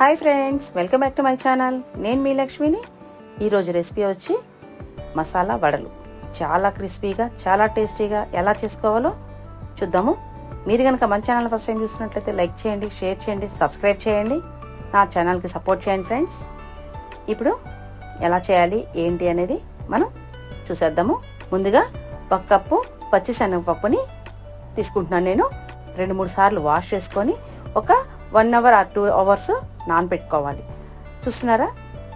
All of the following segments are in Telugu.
Hi friends welcome back to my channel నేను మీ లక్ష్మిని. ఈరోజు రెసిపీ వచ్చి మసాలా వడలు. చాలా క్రిస్పీగా చాలా టేస్టీగా ఎలా చేసుకోవాలో చూద్దాము. మీరు కనుక మన ఛానల్ ఫస్ట్ టైం చూసినట్లయితే లైక్ చేయండి షేర్ చేయండి సబ్స్క్రైబ్ చేయండి. నా ఛానల్కి సపోర్ట్ చేయండి ఫ్రెండ్స్ ఇప్పుడు ఎలా చేయాలి ఏంటి అనేది మనం చూసేద్దాము. ముందుగా ఒక కప్పు పచ్చిశనగపప్పుని తీసుకుంటున్నాను నేను. రెండు మూడు సార్లు వాష్ చేసుకొని ఒక one hour or two hours నానబెట్టుకోవాలి చూస్తున్నారా?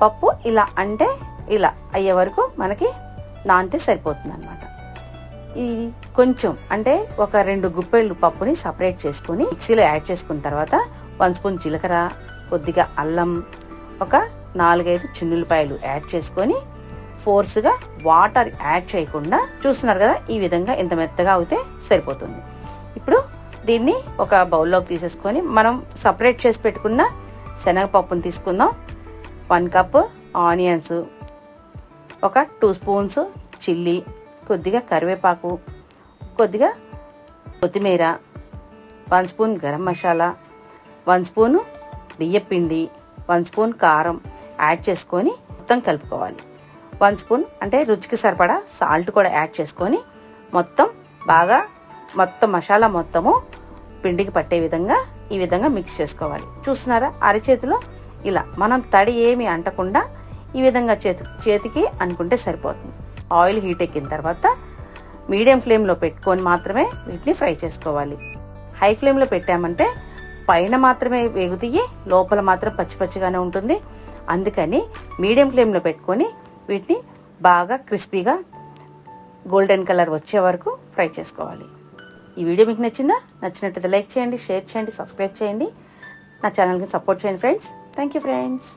పప్పు ఇలా అంటే ఇలా అయ్యే వరకు మనకి నానితే సరిపోతుంది అనమాట ఇది కొంచెం అంటే ఒక రెండు గుప్పెళ్ళు పప్పుని సపరేట్ చేసుకొని మిక్సీలో యాడ్ చేసుకున్న తర్వాత వన్ స్పూన్ జీలకర్ర కొద్దిగా అల్లం ఒక నాలుగైదు చిన్నులపాయలు యాడ్ చేసుకొని ఫోర్స్గా వాటర్ యాడ్ చేయకుండా చూస్తున్నారు కదా ఈ విధంగా ఇంత మెత్తగా అవుతే సరిపోతుంది. దీన్ని ఒక బౌల్లోకి తీసేసుకొని మనం సపరేట్ చేసి పెట్టుకున్న శనగపప్పును తీసుకుందాం. వన్ కప్ ఆనియన్స్ ఒక టూ స్పూన్స్ చిల్లీ కొద్దిగా కరివేపాకు కొద్దిగా కొత్తిమీర one spoon garam masala one spoon బియ్యపిండి వన్ స్పూన్ కారం యాడ్ చేసుకొని మొత్తం కలుపుకోవాలి. వన్ స్పూన్ అంటే రుచికి సరిపడా సాల్ట్ కూడా యాడ్ చేసుకొని మొత్తం బాగా మొత్తం మసాలా మొత్తము పిండికి పట్టే విధంగా ఈ విధంగా మిక్స్ చేసుకోవాలి. చూస్తున్నారా? అరచేతిలో ఇలా మనం తడి ఏమి అంటకుండా ఈ విధంగా చేతి చేతికి అనుకుంటే సరిపోతుంది. ఆయిల్ హీట్ ఎక్కిన తర్వాత మీడియం ఫ్లేమ్లో పెట్టుకొని మాత్రమే వీటిని ఫ్రై చేసుకోవాలి. హై ఫ్లేమ్లో పెట్టామంటే పైన మాత్రమే వేగుతీయి లోపల మాత్రం పచ్చి పచ్చిగానే ఉంటుంది. అందుకని మీడియం ఫ్లేమ్లో పెట్టుకొని వీటిని బాగా క్రిస్పీగా గోల్డెన్ కలర్ వచ్చే వరకు ఫ్రై చేసుకోవాలి. ఈ వీడియో మీకు నచ్చిందా? నచ్చినట్లయితే లైక్ చేయండి షేర్ చేయండి సబ్స్క్రైబ్ చేయండి. నా ఛానల్కి సపోర్ట్ చేయండి ఫ్రెండ్స్. Thank you friends.